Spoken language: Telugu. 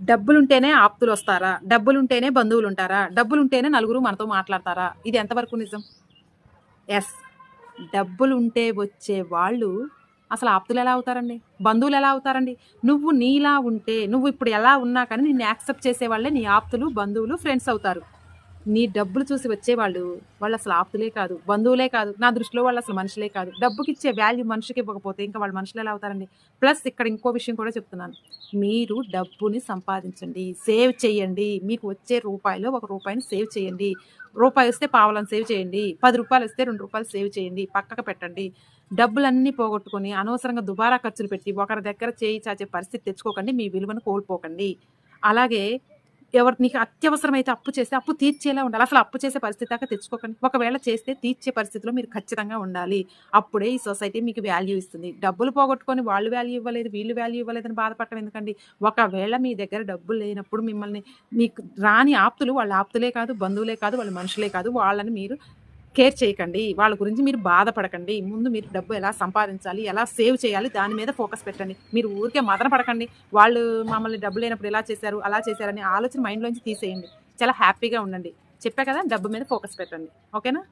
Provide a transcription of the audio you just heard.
డబ్బులుంటేనే ఆప్తులు వస్తారా డబ్బులుంటేనే బంధువులు ఉంటారా డబ్బులుంటేనే నలుగురు మనతో మాట్లాడతారా? ఇది ఎంతవరకు నిజం? ఎస్. డబ్బులుంటే వచ్చే వాళ్ళు అసలు ఆప్తులు ఎలా అవుతారండి? బంధువులు ఎలా అవుతారండి? నువ్వు నీలా ఉంటే నువ్వు ఇప్పుడు ఎలా ఉన్నా కానీ నిన్ను యాక్సెప్ట్ చేసే వాళ్ళే నీ ఆప్తులు బంధువులు ఫ్రెండ్స్ అవుతారు. నీ డబ్బులు చూసి వచ్చేవాళ్ళు వాళ్ళు అసలు ఆప్తులే కాదు బంధువులే కాదు నా దృష్టిలో వాళ్ళు అసలు మనుషులే కాదు. డబ్బుకి ఇచ్చే వాల్యూ మనిషికి ఇవ్వకపోతే ఇంకా వాళ్ళు మనుషులు ఎలా అవుతారండి? ప్లస్ ఇక్కడ ఇంకో విషయం కూడా చెప్తున్నాను. మీరు డబ్బుని సంపాదించండి సేవ్ చేయండి. మీకు వచ్చే రూపాయలు ఒక రూపాయిని సేవ్ చేయండి. రూపాయి వస్తే పావలను సేవ్ చేయండి. పది రూపాయలు వస్తే రెండు రూపాయలు సేవ్ చేయండి. పక్కకు పెట్టండి. డబ్బులన్నీ పోగొట్టుకొని అనవసరంగా దుబారా ఖర్చులు పెట్టి ఒకరి దగ్గర చేయి చాచే పరిస్థితి తెచ్చుకోకండి. మీ విలువను కోల్పోకండి. అలాగే ఎవరు నీకు అత్యవసరమైతే అప్పు చేస్తే అప్పు తీర్చేలా ఉండాలి. అసలు అప్పు చేసే పరిస్థితి దాకా తెచ్చుకోకండి. ఒకవేళ చేస్తే తీర్చే పరిస్థితిలో మీరు ఖచ్చితంగా ఉండాలి. అప్పుడే ఈ సొసైటీ మీకు వాల్యూ ఇస్తుంది. డబ్బులు పోగొట్టుకొని వాళ్ళు వాల్యూ ఇవ్వలేదు వీళ్ళు వాల్యూ ఇవ్వలేదని బాధపడటం ఎందుకండి? ఒకవేళ మీ దగ్గర డబ్బులు లేనప్పుడు మిమ్మల్ని మీకు రాని ఆప్తులు వాళ్ళ ఆప్తులే కాదు బంధువులే కాదు వాళ్ళ మనుషులే కాదు వాళ్ళని మీరు కేర్ చేయకండి వాళ్ళ గురించి మీరు బాధపడకండి ముందు మీరు డబ్బు ఎలా సంపాదించాలి ఎలా సేవ్ చేయాలి దాని మీద ఫోకస్ పెట్టండి. మీరు ఊరికే మదన పడకండి వాళ్ళు మమ్మల్ని డబ్బు లేనప్పుడు ఎలా చేశారు అలా చేశారని ఆలోచన మైండ్లోంచి తీసేయండి. చాలా హ్యాపీగా ఉండండి. చెప్పా కదా డబ్బు మీద ఫోకస్ పెట్టండి. ఓకేనా?